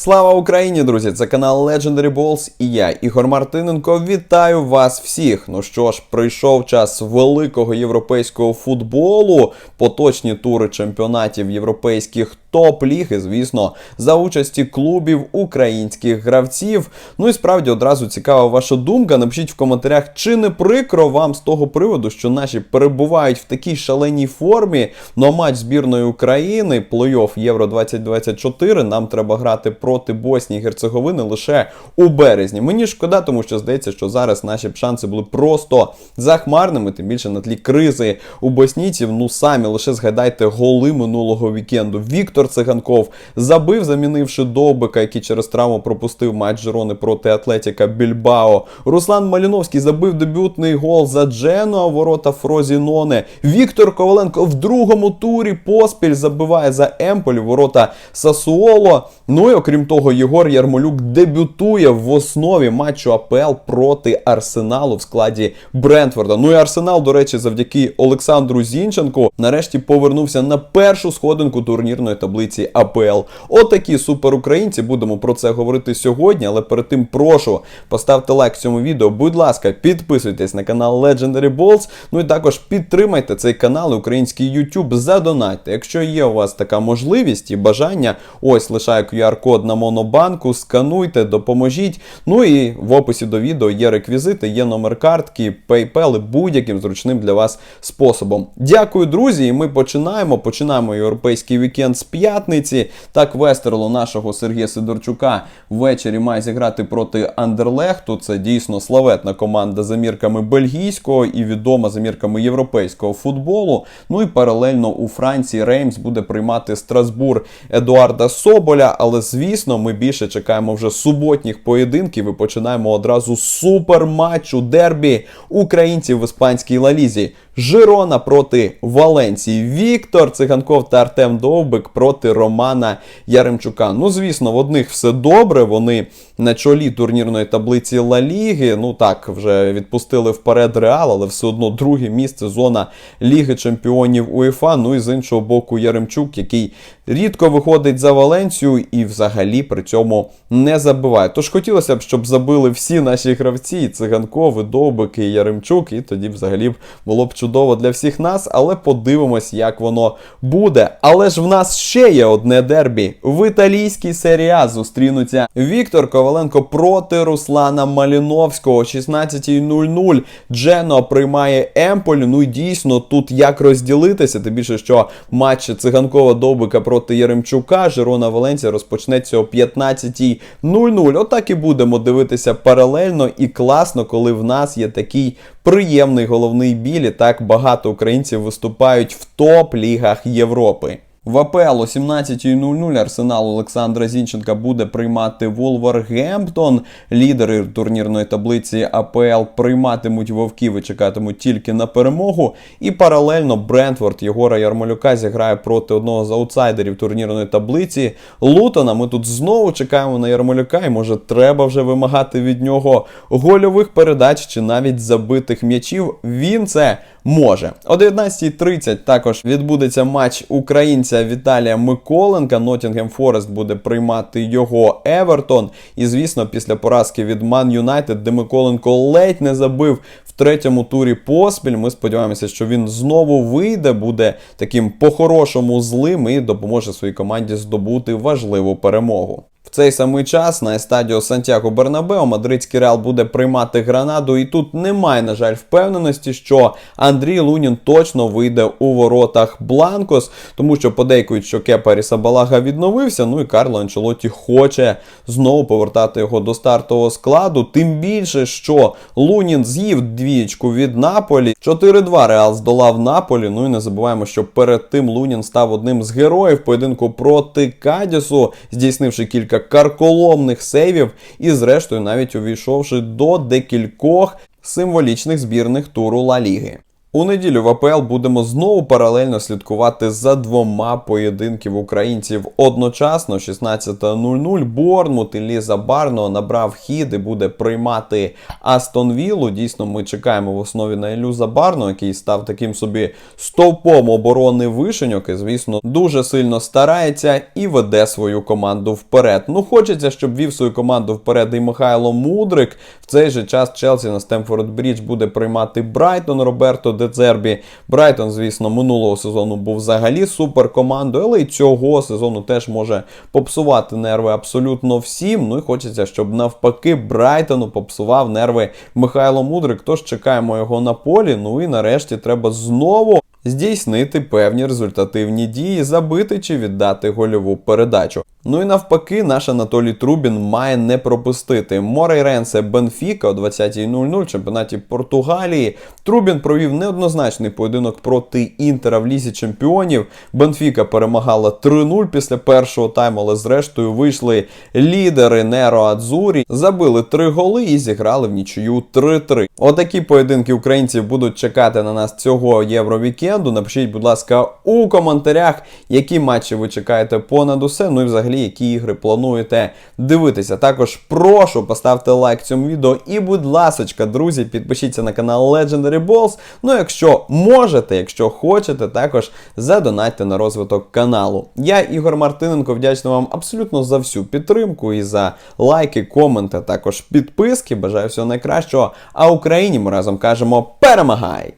Слава Україні, друзі! Це канал Legendary Balls і я, Ігор Мартиненко. Вітаю вас всіх. Ну що ж, прийшов час великого європейського футболу, поточні тури чемпіонатів європейських топ-ліги, звісно, за участі клубів українських гравців. Ну і справді одразу цікава ваша думка. Напишіть в коментарях, чи не прикро вам з того приводу, що наші перебувають в такій шаленій формі. Но матч збірної України, плей-офф Євро 2024. Нам треба грати проти Боснії і Герцеговини лише у березні. Мені шкода, тому що здається, що зараз наші шанси були просто захмарними, тим більше на тлі кризи у боснійців. Ну самі лише згадайте голи минулого вікенду. Віктор Циганков забив, замінивши Довбика, який через травму пропустив матч Жирони проти Атлетіка Більбао. Руслан Маліновський забив дебютний гол за Дженуа, ворота Фрозіноне. Віктор Коваленко в другому турі поспіль забиває за Емполь, ворота Сасуоло. Ну і окрім того, Єгор Ярмолюк дебютує в основі матчу АПЛ проти Арсеналу в складі Брентфорда. Ну і Арсенал, до речі, завдяки Олександру Зінченку нарешті повернувся на першу сходинку турнірної таблиці АПЛ. Отакі суперукраїнці. Будемо про це говорити сьогодні. Але перед тим прошу поставте лайк цьому відео. Будь ласка, підписуйтесь на канал Legendary Balls. Ну і також підтримайте цей канал, український YouTube, задонайте. Якщо є у вас така можливість і бажання, ось лишаю QR-код на монобанку, скануйте, допоможіть. Ну і в описі до відео є реквізити, є номер картки, PayPal будь-яким зручним для вас способом. Дякую, друзі! І ми починаємо. Починаємо європейський вікенд з п'ятниці. Так, Вестерло нашого Сергія Сидорчука ввечері має зіграти проти Андерлехту. Це дійсно славетна команда за мірками бельгійського і відома за мірками європейського футболу. Ну і паралельно у Франції Реймс буде приймати Страсбур Едуарда Соболя. Але звісно, ми більше чекаємо вже суботніх поєдинків і починаємо одразу суперматч суперматчу дербі українців в іспанській лалізі. Жирона проти Валенції. Віктор Циганков та Артем Довбик проти Романа Яремчука. Ну, звісно, в одних все добре. Вони на чолі турнірної таблиці Ла Ліги. Ну так, вже відпустили вперед Реал, але все одно друге місце зона Ліги Чемпіонів УЄФА. Ну і з іншого боку, Яремчук, який рідко виходить за Валенцію і взагалі при цьому не забиває. Тож хотілося б, щоб забили всі наші гравці, і Циганков, і Довбик, і Яремчук, і тоді взагалі було б чудово для всіх нас, але подивимось, як воно буде. Але ж в нас ще є одне дербі. В італійській серії зустрінуться Віктор Коваленко проти Руслана Маліновського. 16.00 Джено приймає Емполь. Ну і дійсно тут як розділитися. Тим більше, що матч Циганкова Довбика проти Яремчука, Жирона Валенція розпочнеться о 15.00. Отак і будемо дивитися паралельно і класно, коли в нас є такий приємний головний біль. і Так багато українців виступають в топ-лігах Європи. В АПЛ о 17.00 Арсенал Олександра Зінченка буде приймати Волвергемптон. Лідери турнірної таблиці АПЛ прийматимуть вовків і чекатимуть тільки на перемогу. І паралельно Брентфорд Єгора Ярмолюка зіграє проти одного з аутсайдерів турнірної таблиці Лутона. Ми тут знову чекаємо на Ярмолюка, і може треба вже вимагати від нього гольових передач чи навіть забитих м'ячів. Він це може. О 19.30 також відбудеться матч українця Віталія Миколенка. Ноттінгем Форест буде приймати його Евертон. І, звісно, після поразки від Ман Юнайтед, де Миколенко ледь не забив в третьому турі поспіль. Ми сподіваємося, що він знову вийде, буде таким по-хорошому злим і допоможе своїй команді здобути важливу перемогу. В цей самий час на естадіо Сантьяго Бернабео мадридський реал буде приймати гранаду, і тут немає, на жаль, впевненості, що Андрій Лунін точно вийде у воротах Бланкос, тому що подейкують, що Кепа Рісабалага відновився. Ну і Карло Анчелоті хоче знову повертати його до стартового складу. Тим більше, що Лунін з'їв двічку від Наполі. 4-2 Реал здолав Наполі. Ну і не забуваємо, що перед тим Лунін став одним з героїв поєдинку проти Кадісу, здійснивши кілька карколомних сейвів і, зрештою, навіть увійшовши до декількох символічних збірних туру Ла Ліги. У неділю в АПЛ будемо знову паралельно слідкувати за двома поєдинків українців одночасно. 16.00 Борнмут і Ліза Барно набрав хід і буде приймати Астон Віллу. Дійсно, ми чекаємо в основі на Ілюза Барно, який став таким собі стовпом оборони вишеньок. І, звісно, дуже сильно старається і веде свою команду вперед. Ну, хочеться, щоб вів свою команду вперед і Михайло Мудрик. В цей же час Челсі на Стемфорд Брідж буде приймати Брайтон Роберто Децербі. Брайтон, звісно, минулого сезону був взагалі супер командою, але й цього сезону теж може попсувати нерви абсолютно всім. Ну і хочеться, щоб навпаки Брайтону попсував нерви Михайло Мудрик. Тож чекаємо його на полі. Ну і нарешті треба знову. Здійснити певні результативні дії, забити чи віддати гольову передачу. Ну і навпаки, наш Анатолій Трубін має не пропустити. Морейренсе Бенфіка о 20.00 в чемпіонаті Португалії. Трубін провів неоднозначний поєдинок проти Інтера в лізі чемпіонів. Бенфіка перемагала 3-0 після першого тайму, але зрештою вийшли лідери Неро Адзурі, забили 3 голи і зіграли в нічию 3-3. Отакі поєдинки українців будуть чекати на нас цього євровікенду. Напишіть, будь ласка, у коментарях, які матчі ви чекаєте понад усе. Ну і взагалі, які ігри плануєте дивитися. Також прошу поставте лайк цьому відео. І, будь ласочка, друзі, підпишіться на канал Legendary Balls. Ну, якщо можете, якщо хочете, також задонатьте на розвиток каналу. Я, Ігор Мартиненко, вдячний вам абсолютно за всю підтримку і за лайки, коменти, також підписки. Бажаю всього найкращого. А Україні ми разом кажемо перемагай!